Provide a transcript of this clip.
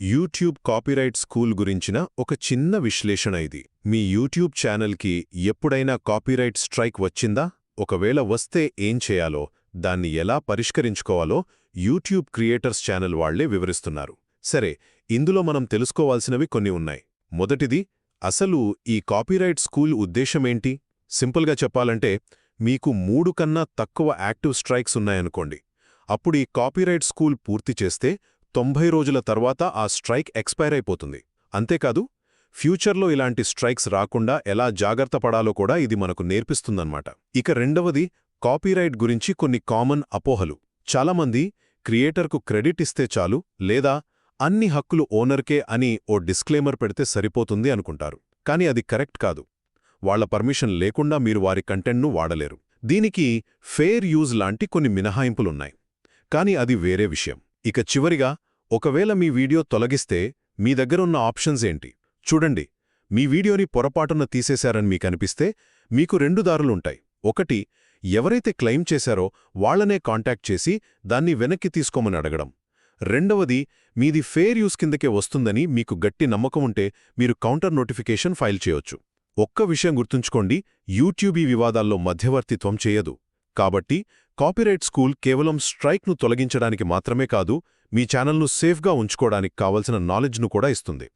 YouTube copyright school గురించిన ఒక చిన్న విశ్లేషణ ఇది. మీ యూట్యూబ్ ఛానల్కి ఎప్పుడైనా కాపీరైట్ స్ట్రైక్ వచ్చిందా? ఒకవేళ వస్తే ఏం చేయాలో దాన్ని ఎలా పరిష్కరించుకోవాలో యూట్యూబ్ క్రియేటర్స్ ఛానల్ వాళ్ళే వివరిస్తున్నారు. సరే ఇందులో మనం తెలుసుకోవాల్సినవి కొన్ని ఉన్నాయి. మొదటిది అసలు ఈ కాపీరైట్ స్కూల్ ఉద్దేశమేంటి సింపుల్గా చెప్పాలంటే మీకు మూడు కన్నా తక్కువ యాక్టివ్ స్ట్రైక్స్ ఉన్నాయనుకోండి. అప్పుడు ఈ కాపీరైట్ స్కూల్ పూర్తి చేస్తే తొంభై రోజుల తర్వాత ఆ స్ట్రైక్ ఎక్స్పైర్ అయిపోతుంది. అంతేకాదు ఫ్యూచర్లో ఇలాంటి స్ట్రైక్స్ రాకుండా ఎలా జాగ్రత్త పడాలో కూడా ఇది మనకు నేర్పిస్తుందన్నమాట. ఇక రెండవది కాపీరైట్ గురించి కొన్ని కామన్ అపోహలు. చాలామంది క్రియేటర్కు క్రెడిట్ ఇస్తే చాలు లేదా అన్ని హక్కులు ఓనర్కే అని ఓ డిస్క్లేమర్ పెడితే సరిపోతుంది అనుకుంటారు. కానీ అది కరెక్ట్ కాదు. వాళ్ళ పర్మిషన్ లేకుండా మీరు వారి కంటెంట్ను వాడలేరు. దీనికి ఫెయిర్ యూజ్ లాంటి కొన్ని మినహాయింపులున్నాయి. కానీ అది వేరే విషయం. ఇక చివరిగా ఒకవేళ మీ వీడియో తొలగిస్తే మీ దగ్గరున్న ఆప్షన్స్ ఏంటి? చూడండి మీ వీడియోని పొరపాటున తీసేశారని మీకనిపిస్తే మీకు రెండు దారులుంటాయి. ఒకటి ఎవరైతే క్లెయిమ్ చేశారో వాళ్ళనే కాంటాక్ట్ చేసి దాన్ని వెనక్కి తీసుకోమని అడగడం. రెండవది మీది ఫేర్ యూస్ కిందకే వస్తుందని మీకు గట్టి నమ్మకం ఉంటే మీరు కౌంటర్ నోటిఫికేషన్ ఫైల్ చేయొచ్చు. ఒక్క విషయం గుర్తుంచుకోండి యూట్యూబీ వివాదాల్లో మధ్యవర్తిత్వం చేయదు. కాబట్టి కాపీరైట్ స్కూల్ కేవలం స్ట్రైక్ను తొలగించడానికి మాత్రమే కాదు మీ ఛానల్ను సేఫ్గా ఉంచుకోవడానికి కావలసిన నాలెడ్జ్ను కూడా ఇస్తుంది.